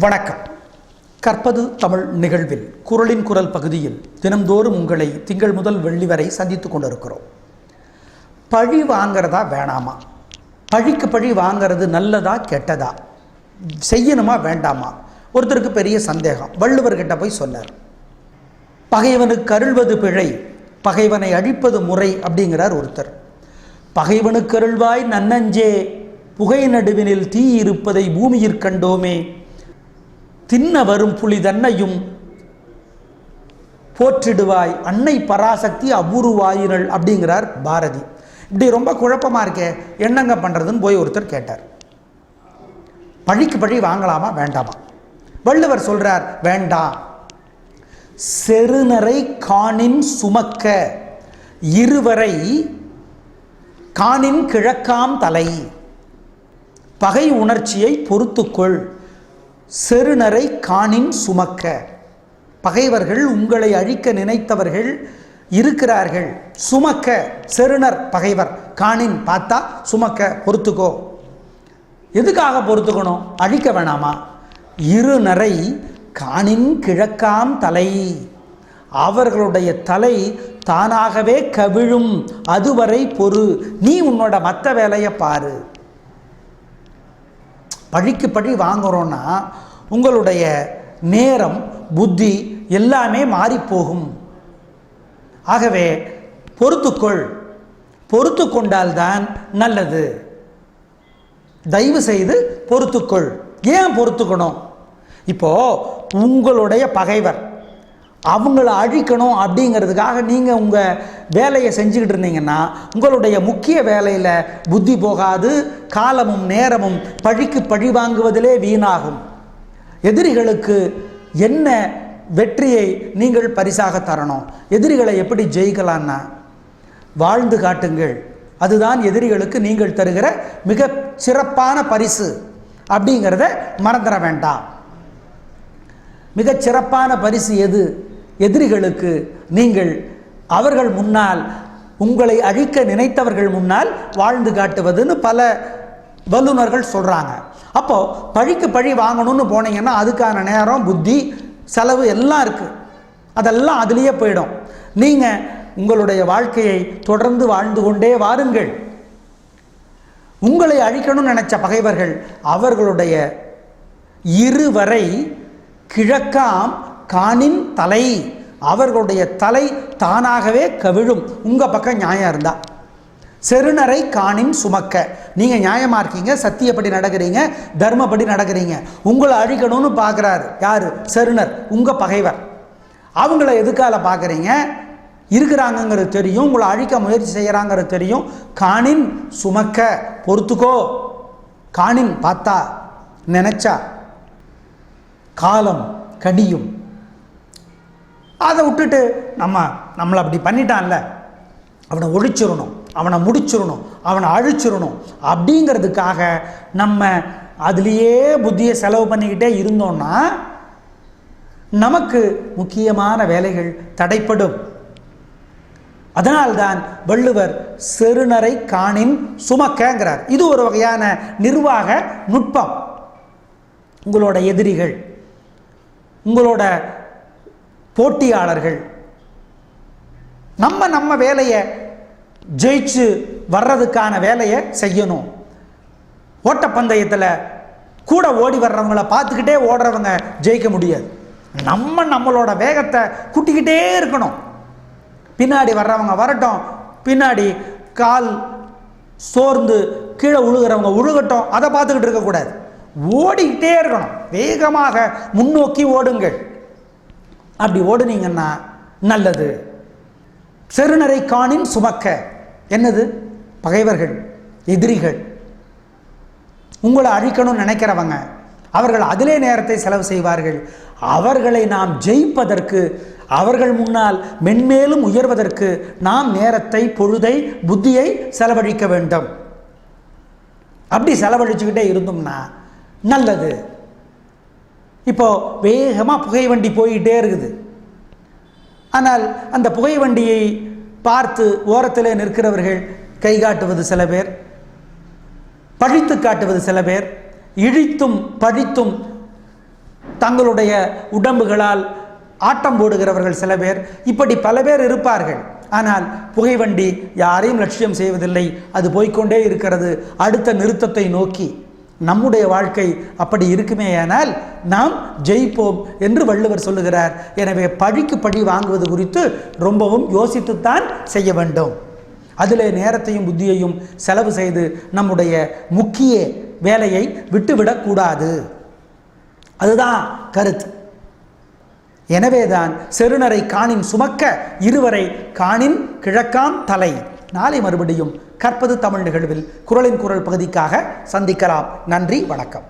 வணக்கம். கற்பது தமிழ் நிகழ்வில் குரலின் குரல் பகுதியில் தினம்தோறும் உங்களை திங்கள் முதல் வெள்ளி வரை சந்தித்து கொண்டிருக்கிறோம். பழி வாங்கிறதா வேணாமா? பழிக்கு பழி வாங்கிறது நல்லதா கெட்டதா? செய்யணுமா வேண்டாமா? ஒருத்தருக்கு பெரிய சந்தேகம். வள்ளுவர்கிட்ட போய் சொன்னார். பகைவனுக்கு அருள்வது பிழை பகைவனை அழிப்பது முறை அப்படிங்கிறார் ஒருத்தர். பகைவனுக்கு அருள்வாய் நன்னஞ்சே புகை நடுவினில் தீ இருப்பதை பூமியிற் கண்டோமே தின்ன வரும் புலி தன்னையும் போற்றிடுவாய். அன்னை பராசக்தி அபூர்வாயினள் அப்படிங்கிறார் பாரதி. இப்படி ரொம்ப குழப்பமாக இருக்கே என்னங்க பண்ணுறதுன்னு போய் ஒருத்தர் கேட்டார். பழிக்கு பழி வாங்கலாமா வேண்டாமா? வள்ளுவர் சொல்றார் வேண்டாம். செருநரை காணின் சுமக்க இருவரை காணின் கிழக்காம் தலை. பகை உணர்ச்சியை பொறுத்துக்கொள். செருநரை காணின் சுமக்க. பகைவர்கள் உங்களை அழிக்க நினைத்தவர்கள் இருக்கிறார்கள். சுமக்க செருணர் பகைவர். காணின் பார்த்தா சுமக்க பொறுத்துக்கோ. எதுக்காக பொறுத்துக்கணும்? அழிக்க வேணாமா? இருநரை காணின் கிழக்காம் தலை. அவர்களுடைய தலை தானாகவே கவிழும். அதுவரை பொறு. நீ உன்னோட மற்ற வேலையை பாரு. பழிக்கு பழி வாங்குறோன்னா உங்களுடைய நேரம் புத்தி எல்லாமே மாறிப்போகும். ஆகவே பொறுத்துக்கொள். பொறுத்து கொண்டால்தான் நல்லது. தயவு செய்து பொறுத்துக்கொள். ஏன் பொறுத்துக்கணும்? இப்போ உங்களுடைய பகைவர் அவங்கள அழிக்கணும் அப்படிங்கிறதுக்காக நீங்கள் உங்கள் வேலையை செஞ்சுக்கிட்டு இருந்தீங்கன்னா உங்களுடைய முக்கிய வேலையில் புத்தி போகாது காலமும் நேரமும் பழிக்கு பழி வாங்குவதிலே வீணாகும். எதிரிகளுக்கு என்ன வெற்றியை நீங்கள் பரிசாக தரணும்? எதிரிகளை எப்படி ஜெயிக்கலான்னா வாழ்ந்து காட்டுங்கள். அதுதான் எதிரிகளுக்கு நீங்கள் தருகிற மிக சிறப்பான பரிசு அப்படிங்கிறத மறந்துட வேண்டாம். மிகச் சிறப்பான பரிசு எது? எதிரிகளுக்கு நீங்கள் அவர்கள் முன்னால் உங்களை அழிக்க நினைத்தவர்கள் முன்னால் வாழ்ந்து காட்டுவதுன்னு பல வல்லுநர்கள் சொல்கிறாங்க அப்போது பழிக்கு பழி வாங்கணும்னு போனீங்கன்னா அதுக்கான நேரம் புத்தி செலவு எல்லாம் இருக்குது அதெல்லாம் அதுலேயே போயிடும். நீங்கள் உங்களுடைய வாழ்க்கையை தொடர்ந்து வாழ்ந்து கொண்டே வாருங்கள். உங்களை அழிக்கணும்னு நினச்ச பகைவர்கள் அவர்களுடைய இருவரை கிழக்காம் காணின் தலை. அவர்களுடைய தலை தானாகவே கவிழும். உங்கள் பக்கம் நியாயம் இருந்தா. செருணரை காணின் சுமக்க. நீங்கள் நியாயமாக இருக்கீங்க சத்தியப்படி நடக்கிறீங்க தர்மப்படி நடக்கிறீங்க. உங்களை அழிக்கணும்னு பார்க்குறாரு யார்? செருணர் உங்கள் பகைவர். அவங்கள எதுக்கால பார்க்குறீங்க இருக்கிறாங்கங்கிறது தெரியும். உங்களை அழிக்க முயற்சி செய்கிறாங்கிறது தெரியும். காணின் சுமக்க. பொறுத்துக்கோ. காணின் பார்த்தா நினச்சா. காலம் கடியும் அதை விட்டுட்டு நம்ம நம்மளை அப்படி பண்ணிட்டான்ல. அவனை ஒழிச்சிடணும் அவனை முடிச்சிடணும் அவனை அழிச்சிடணும் அப்படிங்கிறதுக்காக நம்ம அதுலேயே புத்தியை செலவு பண்ணிக்கிட்டே இருந்தோம்னா நமக்கு முக்கியமான வேலைகள் தடைப்படும். அதனால்தான் வள்ளுவர் செருணரை காணின் சுமக்கங்கிறார். இது ஒரு வகையான நிர்வாக நுட்பம். உங்களோட எதிரிகள் உங்களோட போட்டியாளர்கள். நம்ம நம்ம வேலையை ஜெயிச்சு வர்றதுக்கான வேலையை செய்யணும். ஓட்டப்பந்தயத்தில் கூட ஓடி வர்றவங்கள பார்த்துக்கிட்டே ஓடுறவங்க ஜெயிக்க முடியாது. நம்ம நம்மளோட வேகத்தை கூட்டிக்கிட்டே இருக்கணும். பின்னாடி வர்றவங்க வரட்டும் பின்னாடி கால் சோர்ந்து கீழே உழுகிறவங்க உழுகட்டும் அதை பார்த்துக்கிட்டு இருக்கக்கூடாது. ஓடிக்கிட்டே இருக்கணும். வேகமாக முன்னோக்கி ஓடுங்கள். அப்படி ஓடுனீங்கன்னா நல்லது. செருநரை காணின் சுமக்க. என்னது? பகைவர்கள் எதிரிகள். உங்களை அழிக்கணும்னு நினைக்கிறவங்க அவர்கள் அதிலே நேரத்தை செலவு செய்வார்கள். அவர்களை நாம் ஜெயிப்பதற்கு அவர்கள் முன்னால் மென்மேலும் உயர்வதற்கு நாம் நேரத்தை பொழுதை புத்தியை செலவழிக்க வேண்டும். அப்படி செலவழிச்சுக்கிட்டே இருந்தோம்னா நல்லது. இப்போ வேகமாக புகை வண்டி போயிட்டே இருக்குது. ஆனால் அந்த புகை வண்டியை பார்த்து ஓரத்தில் நிற்கிறவர்கள் கை காட்டுவது சில பேர் பழித்து காட்டுவது சில பேர் இழித்தும் பழித்தும் தங்களுடைய உடம்புகளால் ஆட்டம் போடுகிறவர்கள் சில பேர். இப்படி பல பேர் இருப்பார்கள். ஆனால் புகைவண்டி யாரையும் லட்சியம் செய்வதில்லை. அது போய்க்கொண்டே இருக்கிறது. அடுத்த நிறுத்தத்தை நோக்கி. நம்முடைய வாழ்க்கை அப்படி இருக்குமேயானால் நாம் ஜெயிப்போம் என்று வள்ளுவர் சொல்லுகிறார். எனவே பழிக்கு பழி வாங்குவது குறித்து ரொம்பவும் யோசித்துத்தான் செய்ய வேண்டும். அதிலே நேரத்தையும் புத்தியையும் செலவு செய்து நம்முடைய முக்கிய வேலையை விட்டுவிடக்கூடாது அதுதான் கருத்து. எனவேதான் செருணரை காணின் சுமக்க இருவரை காணின் கிழக்காம் தலை. நாளை மறுபடியும் கற்பது தமிழ் நிகழ்வில் குரலின் குரல் பகுதிக்காக சந்திக்கலாம். நன்றி வணக்கம்.